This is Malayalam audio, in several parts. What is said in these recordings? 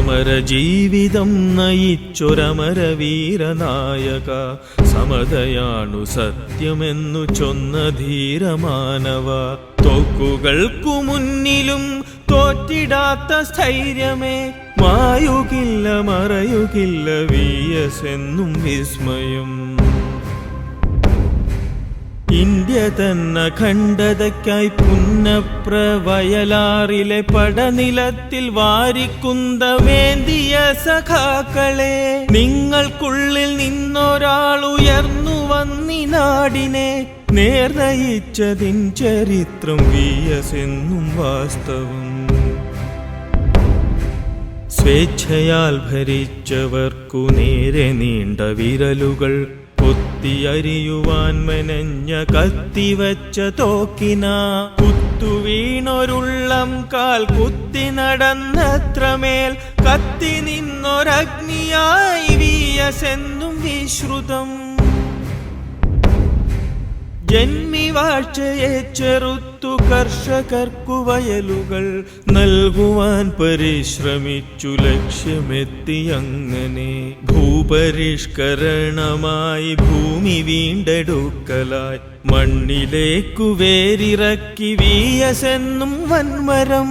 സമരജീവിതം നയിച്ചൊരമരവീരനായക സമതയാണു സത്യമെന്നു ചൊന്ന ധീരമാനവ. തോക്കുകൾക്കു മുന്നിലും തോറ്റിടാത്ത സ്ഥൈര്യമേ മായുകില്ല മറയുകില്ല വീയസെന്നും വിസ്മയം. ഇന്ത്യ തന്ന ഖണ്ഡതയ്ക്കായി പുന്നപ്ര വയലാറിലെ പടനിലത്തിൽ വാരിക്കുന്ന വേന്തിയ സഖാക്കളെ നിങ്ങൾക്കുള്ളിൽ നിന്നൊരാൾ ഉയർന്നു വന്നി നാടിനെ. നേർണയിച്ചതിൻ ചരിത്രം വിയസെന്നും വാസ്തവം. സ്വേച്ഛയാൽ ഭരിച്ചവർക്കു നേരെ നീണ്ട വിരലുകൾ. കൊത്തിയരിയുവാൻ മെനഞ്ഞ കത്തിവച്ച തോക്കിന. കുത്തുവീണൊരുള്ളം കാൽ കുത്തി നടന്നത്രമേൽ കത്തി നിന്നൊരഗ്നിയായി വീയസെന്നും വിശ്രുതം. ജന്മിവാഴ്ചയെ ചെറുത്തു കർഷകർക്കു വയലുകൾ നൽകുവാൻ പരിശ്രമിച്ചു ലക്ഷ്യമെത്തി അങ്ങനെ ഭൂപരിഷ്കരണമായി ഭൂമി വീണ്ടെടുക്കലായി മണ്ണിലേക്കു വേരിറക്കി വീയസെന്നും വൻമരം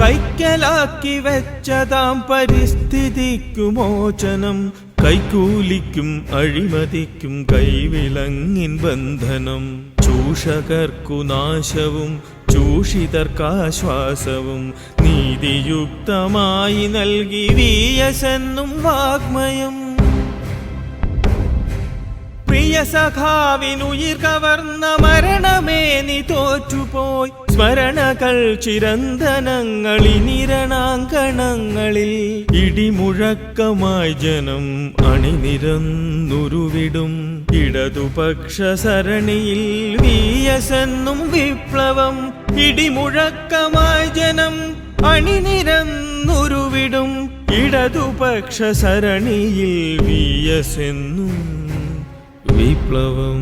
കൈക്കലാക്കി വെച്ചതാം പരിസ്ഥിതിക്കു മോചനം കൈക്കൂലിക്കും അഴിമതിക്കും കൈവിളങ്ങിൻ ബന്ധനം. ചൂഷകർക്കു നാശവും ചൂഷിതർക്കാശ്വാസവും നീതിയുക്തമായി നൽകി വീയസെന്നും വാഗ്മയം. സഖാവിനുയിർ കവർന്ന മരണമേ നീ തോറ്റുപോയി. സ്മരണകൾ ചിരന്തനങ്ങളി നിരണാങ്കണങ്ങളിൽ ഇടിമുഴക്കമായി ജനം അണിനിരന്നുരുവിടും. ഇടതുപക്ഷ സരണിയിൽ വീയസെന്നും വിപ്ലവം ഇടിമുഴക്കമായി ജനം അണിനിരന്നുരുവിടും. ഇടതുപക്ഷ സരണിയിൽ വീയസെന്നും വിപ്ലവം